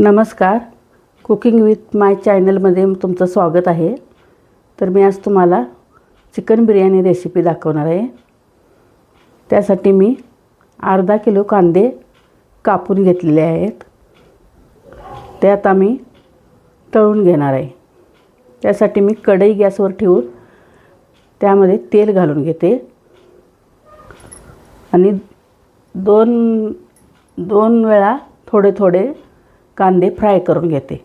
नमस्कार. Cooking with माय चॅनलमध्ये तुमचं स्वागत आहे. तर मी आज तुम्हाला चिकन बिर्याणी रेसिपी दाखवणार आहे. त्यासाठी मी अर्धा किलो कांदे कापून घेतलेले आहेत. ते आता मी तळून घेणार आहे. त्यासाठी मी कढई गॅसवर ठेवून त्यामध्ये तेल घालून घेते. आणि दोन दोन वेळा थोडे थोडे कांदे फ्राय करून घेते.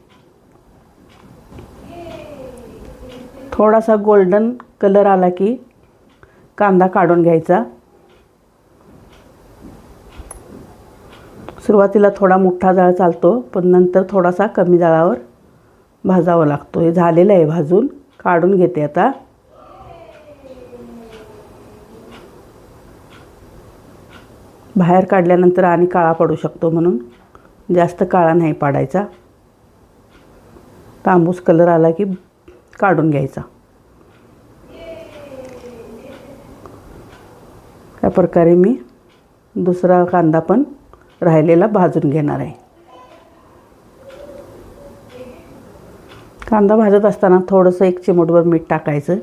थोडासा गोल्डन कलर आला की कांदा काढून घ्यायचा. सुरुवातीला थोडा मोठा जाळ चालतो पण नंतर थोडासा कमी जाळावर भाजावा लागतो. हे झालेलं आहे भाजून काढून घेते आता. बाहेर काढल्यानंतर आणि काळा पडू शकतो म्हणून. जास्त काळा नाही पाडायचा. तांबूस कलर आला की काढून घ्यायचा. त्या प्रकारे मी दुसरा कांदा पण राहिलेला भाजून घेणार आहे. कांदा भाजत असताना थोडंसं एक चिमूटभर मीठ टाकायचं.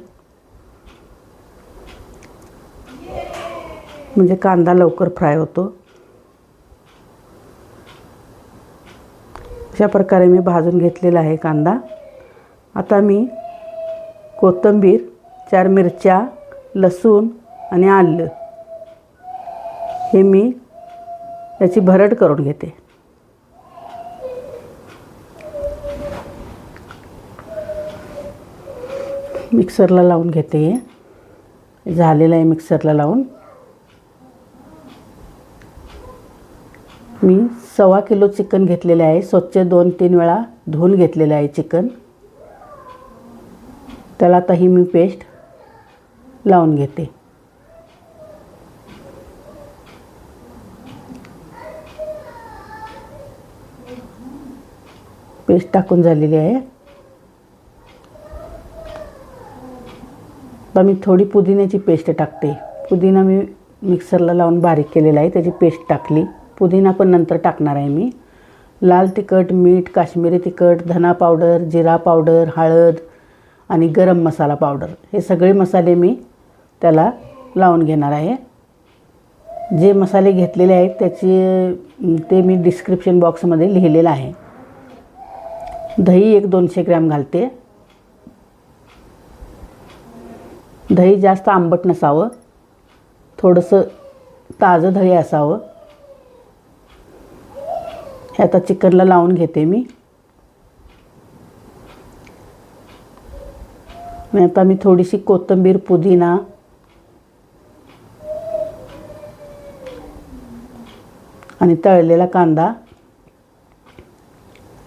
म्हणजे कांदा लवकर फ्राय होतो. अशा प्रकारे मी भाजून घेतलेला आहे कांदा. आता मी कोथिंबीर चार मिरच्या लसूण आणि आलं हे मी याची भरड करून घेते. मिक्सरला लावून घेते झालेलं आहे मिक्सरला लावून. मी सव्वा किलो चिकन घेतलेले आहे. स्वच्छ दोन तीन वेळा धुवून घेतलेले आहे चिकन. त्याला आता ही मी पेस्ट लावून घेते. पेस्ट टाकून झालेली आहे. आता मी थोडी पुदिन्याची पेस्ट टाकते. पुदिना मी मिक्सरला लावून बारीक केलेला आहे. त्याची पेस्ट टाकली. पुदिना पण नंतर टाकणार आहे मी. लाल तिखट मीठ काश्मीरी तिखट धना पावडर जिरा पावडर हळद आणि गरम मसाला पावडर. हे सगळे मसाले मी त्याला लावून घेणार आहे. जे मसाले घेतलेले आहेत त्याचे ते मी डिस्क्रिप्शन बॉक्समध्ये लिहिलेलं आहे. दही एक दोनशे ग्रॅम घालते. दही जास्त आंबट नसावं. थोडंसं ताजं दही असावं. हे आता चिकनला लावून घेते मी. आता मी थोडीशी कोथिंबीर पुदिना आणि तळलेला कांदा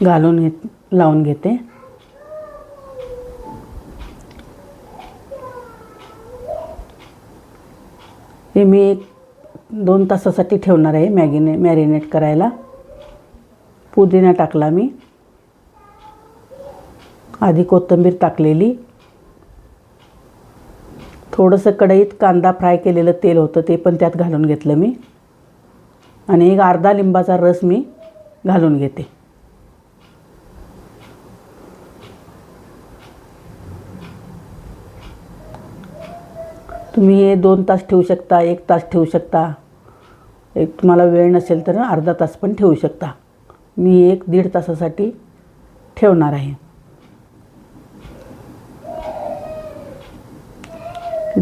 घालून घेत लावून घेते. हे मी एक दोन तासासाठी ठेवणार आहे मॅगिने मॅरिनेट करायला. पुदिना टाकला मी. आधी कोथिंबीर टाकलेली. थोडंसं कढईत कांदा फ्राय केलेलं तेल होतं ते पण त्यात घालून घेतलं मी. आणि एक अर्धा लिंबाचा रस मी घालून घेते. तुम्ही हे दोन तास ठेवू शकता एक तास ठेवू शकता. एक तुम्हाला वेळ नसेल तर अर्धा तास पण ठेवू शकता. मी एक दीड तासासाठी ठेवणार आहे.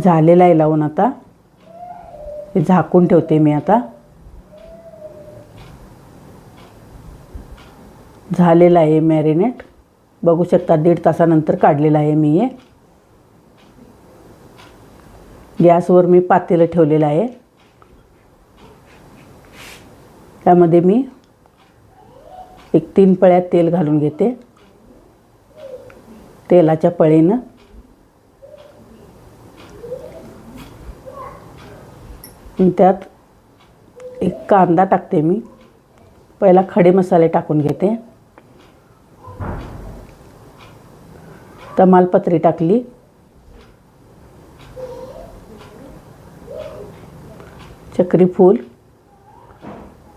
झालेला आहे लावून आता. हे झाकून ठेवते मी आता. झालेला आहे मॅरिनेट बघू शकता दीड तासानंतर काढलेला आहे मी हे. गॅसवर मी पातेलं ठेवलेलं आहे. त्यामध्ये मी एक तीन पळ्या तेल घालून घेते. तेलाच्या पळीनं त्यात एक कांदा टाकते मी. पहिला खडे मसाले टाकून घेते. तमालपत्री टाकली. चक्री फूल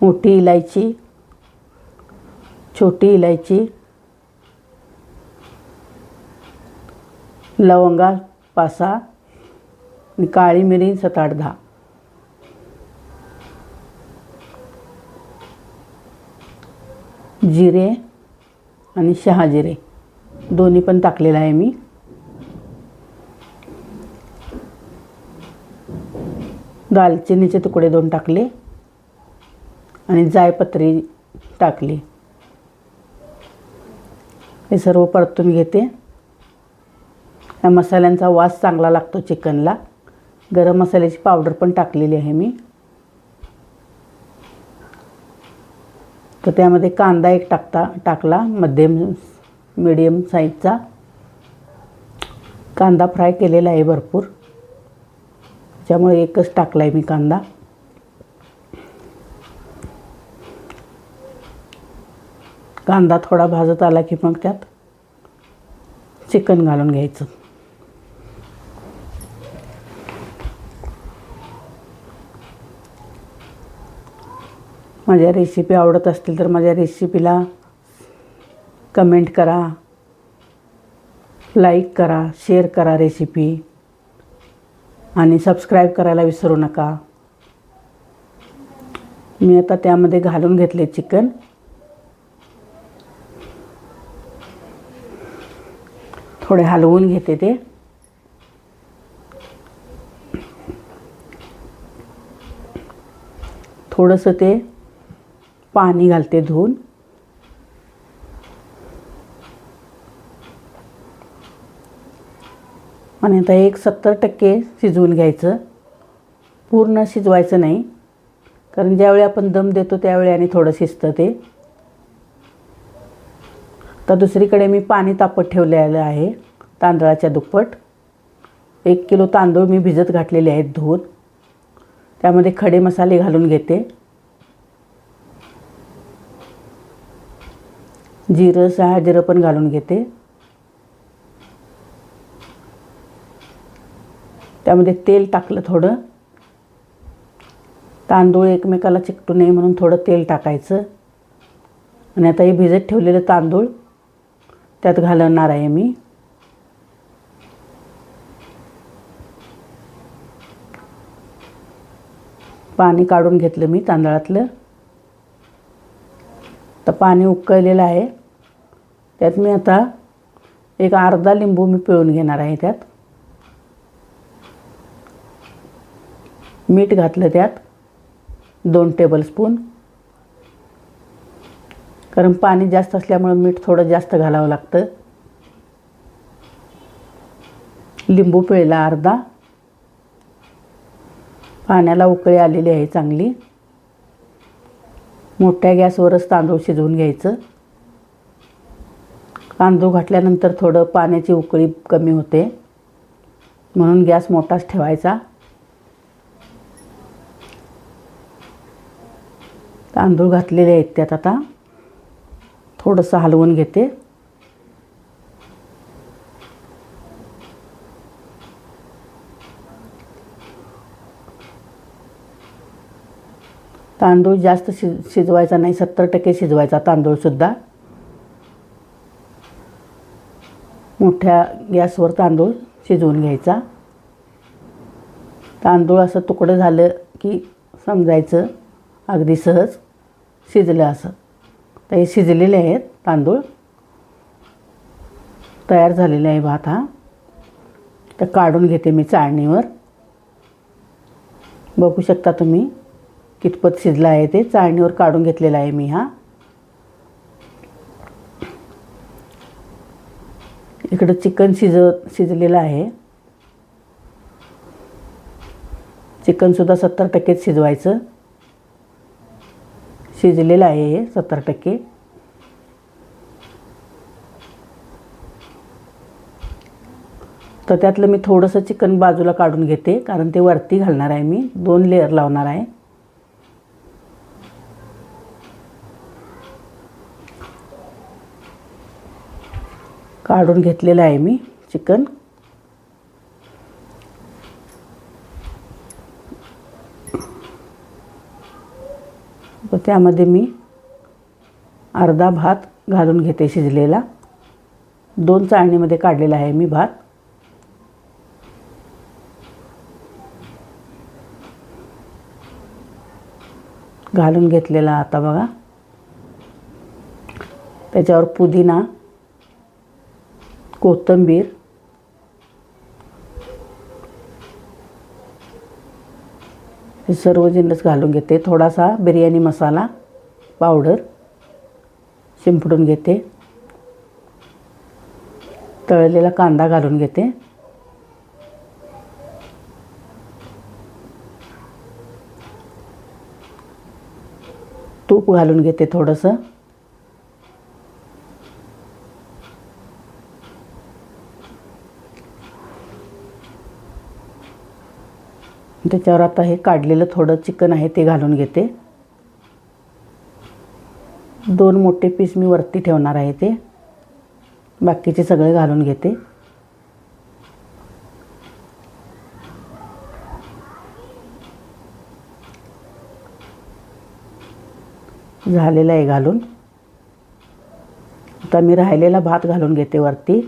मोठी इलायची छोटी इलायची लवंगा पाच सहा आणि काळी मिरी सात आठ दहा. जिरे आणि शहाजिरे दोन्ही पण टाकलेलं आहे मी. दालचिनीचे तुकडे दोन टाकले आणि जायपत्री टाकली. हे सर्व परतून घेते. या मसाल्यांचा वास चांगला लागतो चिकनला. गरम मसाल्याची पावडर पण टाकलेली आहे मी. तर त्यामध्ये कांदा एक टाकता टाकला मध्यम मिडियम साईजचा कांदा फ्राय केलेला आहे भरपूर. त्यामुळे एकच टाकला आहे मी कांदा. कांदा थोडा भाजत आला की मग त्यात चिकन घालून घ्यायचं. माझ्या रेसिपी आवडत असतील तर माझ्या रेसिपीला कमेंट करा. लाईक करा शेअर करा रेसिपी आणि सबस्क्राईब करायला विसरू नका. मी आता त्यामध्ये घालून घेतले चिकन. थोडे हलवून घेते ते. थोडंसं ते पाणी घालते धुवून. आणि आता एक सत्तर टक्के शिजवून घ्यायचं. पूर्ण शिजवायचं नाही. कारण ज्यावेळी आपण दम देतो त्यावेळी आणि थोडं शिजतं ते. तर दुसरीकडे मी पाणी तापत ठेवलेलं आहे तांदळाच्या दुप्पट. एक किलो तांदूळ मी भिजत घातलेले आहेत धुवून. त्यामध्ये खडे मसाले घालून घेते. जिरं सहा जिरं पण घालून घेते. त्यामध्ये तेल टाकलं थोडं. तांदूळ एकमेकाला चिकटू नये म्हणून थोडं तेल टाकायचं. आणि आता हे भिजत ठेवलेलं तांदूळ त्यात घालवणार आहे मी. पाणी काढून घेतलं मी तांदळातलं. तर पाणी उकळलेलं आहे. त्यात मी आता एक अर्धा लिंबू मी पिळून घेणार आहे त्यात. मीठ घातलं त्यात. दोन टेबलस्पून कारण पाणी जास्त असल्यामुळं मीठ थोडं जास्त घालावं लागतं. लिंबू पिळला अर्धा. पाण्याला उकळी आलेली आहे चांगली. मोठ्या गॅसवरच तांदूळ शिजवून घ्यायचं. तांदूळ घातल्यानंतर थोडं पाण्याची उकळी कमी होते. म्हणून गॅस मोठाच ठेवायचा. तांदूळ घातलेले आहेत त्यात आता. थोडंसं हलवून घेते. तांदूळ जास्त शिज शिजवायचा नाही सत्तर टक्के शिजवायचा तांदूळसुद्धा मोठ्या गॅसवर तांदूळ शिजवून घ्यायचा. तांदूळ असं तुकडं झालं की समजायचं. अगदी सहज शिजलं असं. हे शिजलेले आहेत तांदूळ. तयार झालेला आहे भात हा. तर काढून घेते मी चाळणीवर. बघू शकता तुम्ही कितपत शिजला आहे ते. चाळणीवर काढून घेतलेला आहे मी हा. इकडं चिकन शिज शिजलेलं आहे. चिकनसुद्धा सत्तर टक्केच शिजवायचं. शिजलेलं आहे हे सत्तर टक्के. तर त्यातलं मी थोडंसं चिकन बाजूला काढून घेते कारण ते वरती घालणार आहे मी. दोन लेअर लावणार आहे. काढून घेतलेलं आहे मी चिकन. तर त्यामध्ये मी अर्धा भात घालून घेते शिजलेला. दोन चाळणीमध्ये काढलेला आहे मी भात. घालून घेतलेला आता बघा. त्याच्यावर पुदिना कोथिंबीर हे सर्व जिन्नस घालून घेते. थोडासा बिर्याणी मसाला पावडर शिंपडून घेते. तळलेला कांदा घालून घेते. तूप घालून घेते थोडंसं. त्याच्यावर आता हे काढलेलं थोडं चिकन आहे ते घालून घेते. दोन मोठे पीस मी वरती ठेवणार आहे ते. बाकीचे सगळे घालून घेते. झालेलं आहे घालून. आता मी राहिलेला भात घालून घेते वरती.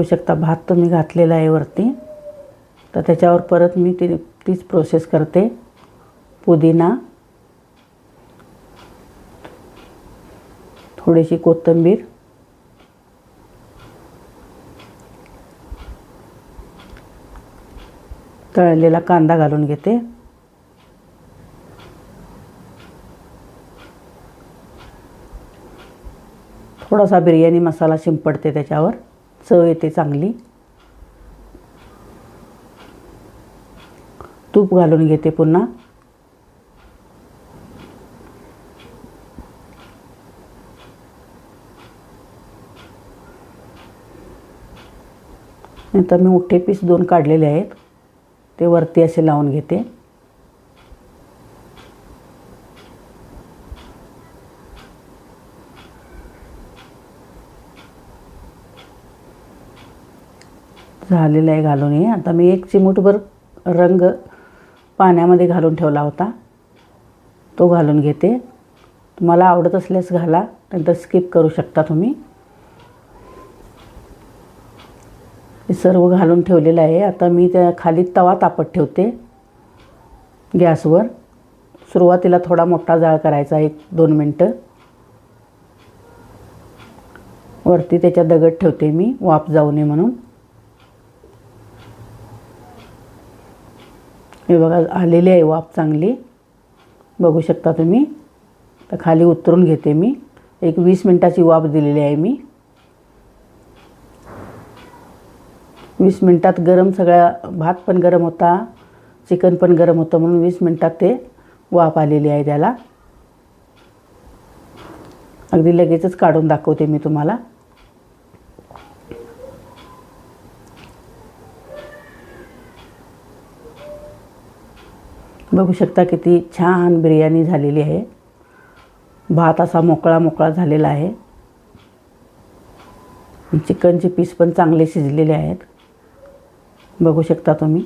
बघू शकता. भात तर मी घातलेला आहे वरती. तर त्याच्यावर परत मी ती तीच प्रोसेस करते. पुदिना. थोडीशी कोथिंबीर. तळलेला कांदा घालून घेते. थोडासा बिर्याणी मसाला शिंपडते त्याच्यावर. चव येते चांगली. तूप घालून घेते पुन्हा. नंतर मी मोठे पीस दोन काढलेले आहेत ते वरती असे लावून घेते. झालेलं आहे घालून हे. आता मी एक चिमूटभर रंग पाण्यामध्ये घालून ठेवला होता. तो घालून घेते. तुम्हाला आवडत असल्यास घाला नंतर स्किप करू शकता तुम्ही. हे सर्व घालून ठेवलेलं आहे. आता मी त्या खाली तवा तापत ठेवते गॅसवर. सुरुवातीला थोडा मोठा जाळ करायचा एक दोन मिनटं. वरती त्याच्या दगड ठेवते मी वाफ जाऊ नये म्हणून. हे बघा आलेली आहे वाफ चांगली. बघू शकता तुम्ही. तर खाली उतरून घेते मी. एक वीस मिनटाची वाफ दिलेली आहे मी. वीस मिनटात गरम सगळ्या भात पण गरम होता चिकन पण गरम होतं म्हणून वीस मिनटात ते वाफ आलेली आहे त्याला. अगदी लगेचच काढून दाखवते मी तुम्हाला. बघू शकता किती छान बिर्याणी झालेली आहे. भात असा मोकळा मोकळा झालेला आहे. चिकनचे पीस पण चांगले शिजलेले आहेत. बघू शकता तुम्ही.